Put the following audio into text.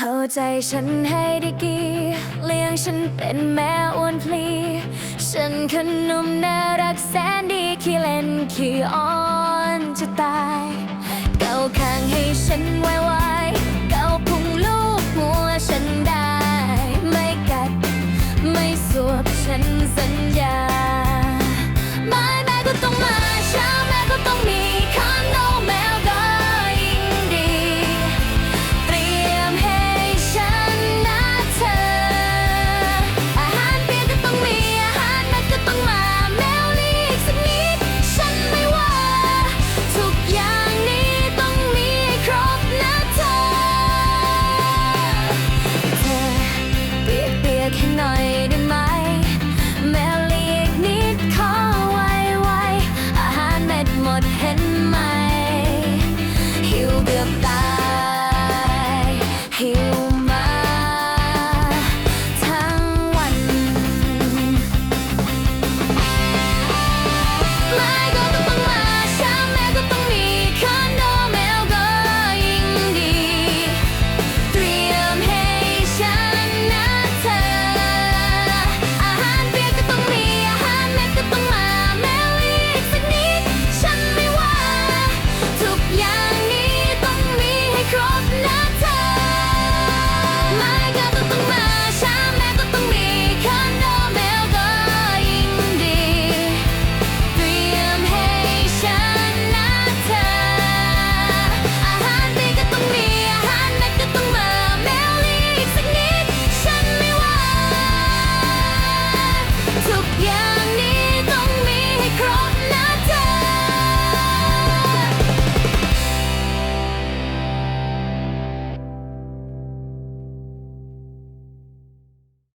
เอาใจฉันให้ด้กี่เลี้ยงฉันเป็นแม่อ้วนพลีฉันขนมน่ารักแสนดีขี้เล่นขี้อ้อนจะตายเกาข้างให้ฉันไวไวเกาพุงลูกหัวฉันได้ ไม่กัด ไม่สวบฉัน